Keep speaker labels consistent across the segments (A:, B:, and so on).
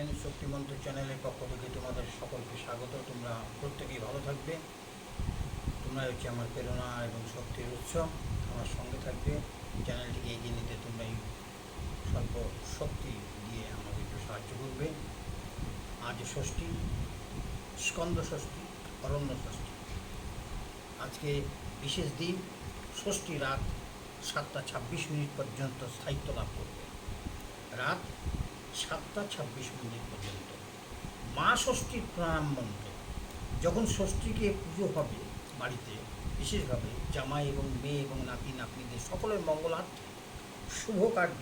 A: রাসায়নিক শক্তিমন্ত্র চ্যানেলের পক্ষ থেকে তোমাদের সকলকে স্বাগত। তোমরা প্রত্যেকেই ভালো থাকবে। তোমরা হচ্ছে আমার প্রেরণা এবং শক্তির উৎস। আমার সঙ্গে থাকবে। চ্যানেলটিকে এগিয়ে নিতে তোমরা এই স্বল্প শক্তি দিয়ে আমাকে একটু সাহায্য করবে। আজ ষষ্ঠী, স্কন্দ ষষ্ঠী, অরণ্য ষষ্ঠী। আজকে বিশেষ দিন, ষষ্ঠী রাত সাতটা ছাব্বিশ মিনিট পর্যন্ত স্থায়িত্ব লাভ করবে। রাত সাতটা ছাব্বিশ মিনিট পর্যন্ত। মা ষষ্ঠীর প্রণাম মন্ত্র। যখন ষষ্ঠীকে পুজো হবে বাড়িতে, বিশেষভাবে জামাই এবং মেয়ে এবং নাতি নাতনিদের সকলের মঙ্গলার্থে শুভ কার্য।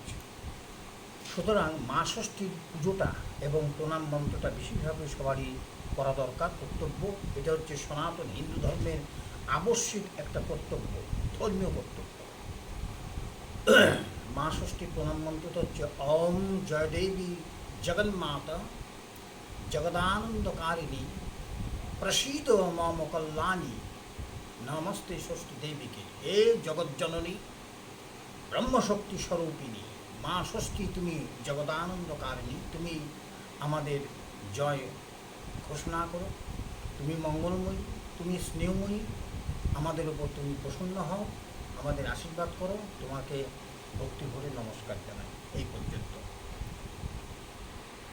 A: সুতরাং মা ষষ্ঠীর পুজোটা এবং প্রণাম মন্ত্রটা বিশেষভাবে সবারই করা দরকার, কর্তব্য। এটা হচ্ছে সনাতন হিন্দু ধর্মের আবশ্যিক একটা কর্তব্য, ধর্মীয় কর্তব্য। মা ষষ্ঠী প্রণাম মন্ত্রটা হচ্ছে ওম জয়দেবী জগন্মাতা জগদানন্দকারিণী প্রসীদ মম কল্যাণী নমস্তে ষষ্ঠী দেবীকে হে জগজ্জননী ব্রহ্মশক্তি স্বরূপিণী মা ষষ্ঠী তুমি জগদানন্দকারিণী তুমি আমাদের জয় ঘোষণা করো। তুমি মঙ্গলময়ী, তুমি স্নেহময়ী, আমাদের উপর তুমি প্রসন্ন হও, আমাদের আশীর্বাদ করো, তোমাকে ভক্তি ভরে নমস্কার জানাই। এই পর্যন্ত।